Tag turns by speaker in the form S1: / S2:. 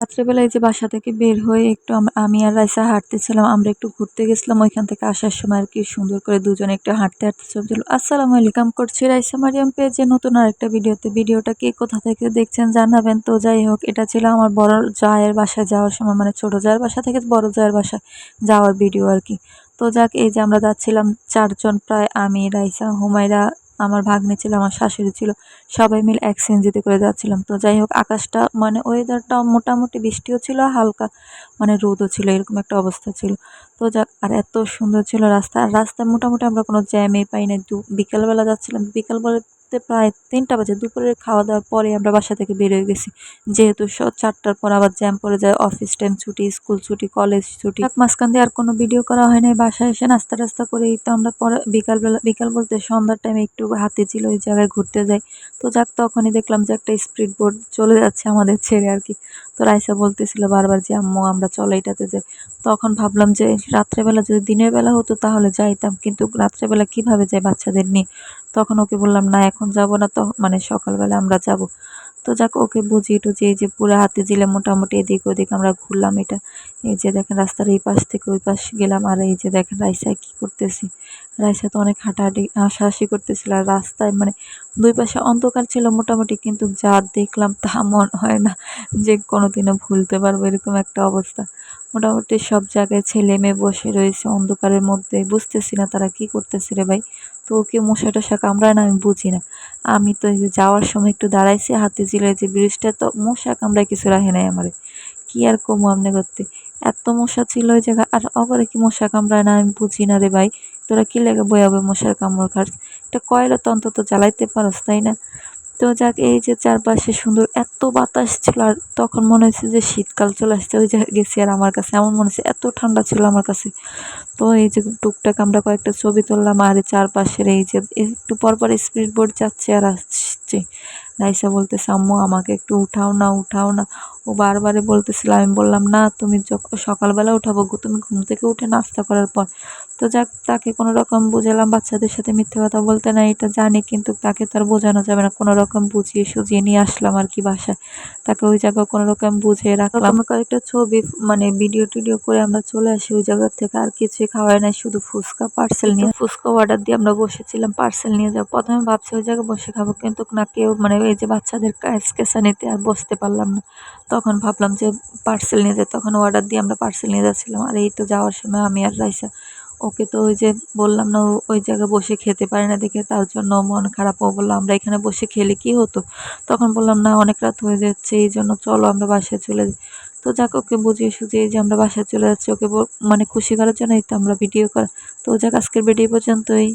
S1: রাত্রেবেলায় যে বাসা থেকে বের হয়ে একটু আমি আর রাইসা হাঁটতেছিলাম, আমরা একটু ঘুরতে গেছিলাম, ওইখান থেকে আসার সময় আর কি সুন্দর করে দুজনে একটু হাঁটতে হাঁটতে তুলো আসসালামু আলাইকুম করছি রাইসা মারিয়াম পেজে নতুন আরেকটা ভিডিওতে। ভিডিওটা কে কোথা থেকে দেখছেন জানাবেন। তো যাই হোক, এটা ছিল আমার বড় জায়ের বাসায় যাওয়ার সময় মানে ছোট জায়ের বাসা থেকে বড় জায়ের বাসায় যাওয়ার ভিডিও আর কি। তো যাক, এই যে আমরা যাচ্ছিলাম, চারজন প্রায় আমি, রাইসা, হুমায়রা আমার ভাগ্নে ছিল, আমার শাশুড়ি ছিল, সবাই মিলে এক যেতে করে যাচ্ছিলাম। তো যাই হোক, আকাশটা মানে ওয়েদারটা মোটামুটি বৃষ্টিও ছিল, হালকা মানে রোদও ছিল, এরকম একটা অবস্থা ছিল। তো যাক, আর এত সুন্দর ছিল রাস্তা। আর রাস্তা মোটামুটি আমরা কোনো জ্যামে পাই না বিকালবেলা যাচ্ছিলাম। বিকাল বলতে প্রায় তিনটা বাজে দুপুরের খাওয়া দাওয়ার পরে আমরা বাসা থেকে বের হয়ে গেছি। যেহেতু চারটার পর আবার জ্যাম পড়ে যায়, অফিস টাইম ছুটি স্কুল ছুটি কলেজ ছুটি। এক মাঝখান দিয়ে আর কোনো ভিডিও করা হয় নাই। বাসায় এসে নাস্তা টাস্তা করে তো আমরা পরে বিকালবেলা বিকাল বলতে সন্ধ্যার টাইমে একটু হাতে ছিল, ওই জায়গায় ঘুরতে যাই। তো যাক, তখনই দেখলাম যে একটা স্পিড বোট চলে যাচ্ছে আমাদের ছেড়ে আর কি। তো রাইসা বলতেছিল বারবার যে, আম্মু, আমরা চলো এটাতে যাই তখন ভাবলাম যে, রাত্রেবেলা যদি দিনের বেলা হতো তাহলে যাইতাম, কিন্তু রাত্রেবেলা কীভাবে যাই বাচ্চাদের নিয়ে? তখন ওকে বললাম, না, এখন যাব না তো মানে সকালবেলা আমরা যাব। তো যাক, ওকে বুঝিয়ে টুঝিয়ে যে পুরো হাতে জিলে মোটামুটি এদিক ওদিক আমরা ঘুরলাম এটা। এই যে দেখেন রাস্তার এই পাশ থেকে ওই পাশ গেলাম, আর এই যে দেখেন রাইসা কি করতেছি। রাইসা তো অনেক হাঁটাহাঁটি, হাসাহাসি করতেছিল, আর রাস্তায় মানে দুই পাশে অন্ধকার ছিল মোটামুটি, কিন্তু যা দেখলাম তা মনে হয় না যে কোনোদিনও ভুলতে পারব, এরকম একটা অবস্থা। মোটামুটি সব জায়গায় ছেলে মেয়ে বসে রয়েছে অন্ধকারের মধ্যে, বুঝতেছি না তারা কি করতেছে রে ভাই। তো ওকে মশা টশা কামড়ায় না আমি বুঝি না। আমি তো এই যে যাওয়ার সময় একটু দাঁড়াইছি, হাতে জিলে যে ব্রিজটা, তো মশা কামড়ায় কিছু রাখে নাই আমারে। কি আর কমু আপনি করতে? এত মশা ছিল ওই জায়গা আর অবারে কি মশা কামড়ায় না আমি বুঝি না রে ভাই। তোরা কি লেগে বই হবে মশার কামড় খাস? একটা কয়লা তো অন্তত জ্বালাইতে পারস, তাই না? তো যাক, এই যে চারপাশে সুন্দর এত বাতাস ছিল আর তখন মনে হচ্ছে যে শীতকাল চলে আসছে, ওই জায়গায় গেছি আর আমার কাছে। এমন মনে হচ্ছে এত ঠান্ডা ছিল আমার কাছে। তো এই যে টুকটাক আমরা কয়েকটা ছবি তুললাম আর চারপাশের এই যে একটু পর পর স্পিড বোর্ড যাচ্ছে আর আসছে। রাইসা বলতে আম্মু, আমাকে একটু উঠাও না উঠাও না। ও বারবারে বলতেছিল, আমি বললাম, না, তুমি যখন সকালবেলা উঠাবো তুমি ঘুম থেকে উঠে নাস্তা করার পর। তো যাক তাকে কোনো রকম বুঝালাম বাচ্চাদের সাথে মিথ্যে কথা বলতে না এটা জানি কিন্তু তাকে তো আর বোঝানো যাবে না কোনো রকম বুঝিয়ে সুঝিয়ে নিয়ে আসলাম আর কি বাসায়। তাকে ওই জায়গায় কোনো রকম বুঝিয়ে রাখলাম। কয়েকটা ছবি মানে ভিডিও টিডিও করে আমরা চলে আসি ওই জায়গার থেকে আর কিছুই খাওয়াই নাই শুধু ফুচকা পার্সেল নিয়ে। ফুচকা অর্ডার দিয়ে আমরা বসেছিলাম পার্সেল নিয়ে যাব। প্রথমে ভাবছি ওই জায়গায় বসে খাব কিন্তু না কেউ মানে এই যে বাচ্চাদের নিতে আর বসতে পারলাম না। তখন ভাবলাম যে পার্সেল নিয়ে যাই তখন অর্ডার দিয়ে আমরা পার্সেল নিয়ে যাচ্ছিলাম। আর এই তো যাওয়ার সময় আমি আর রাইসা ওকে তো ওই যে বললাম না ওই জায়গায় বসে খেতে পারে না দেখে, তার জন্য মন খারাপ। ও বলল, আমরা এখানে বসে খেলে কি হতো? তখন বললাম, না, অনেক রাত হয়ে যাচ্ছে, এই জন্য চলো আমরা বাসায় চলে যাই। তো যাক, ওকে বুঝিয়ে সুঝিয়ে যে আমরা বাসায় চলে যাচ্ছি, ওকে মানে খুশি করার জন্য এই তো আমরা ভিডিও করা, তো যাক, আজকের ভিডিও পর্যন্তই।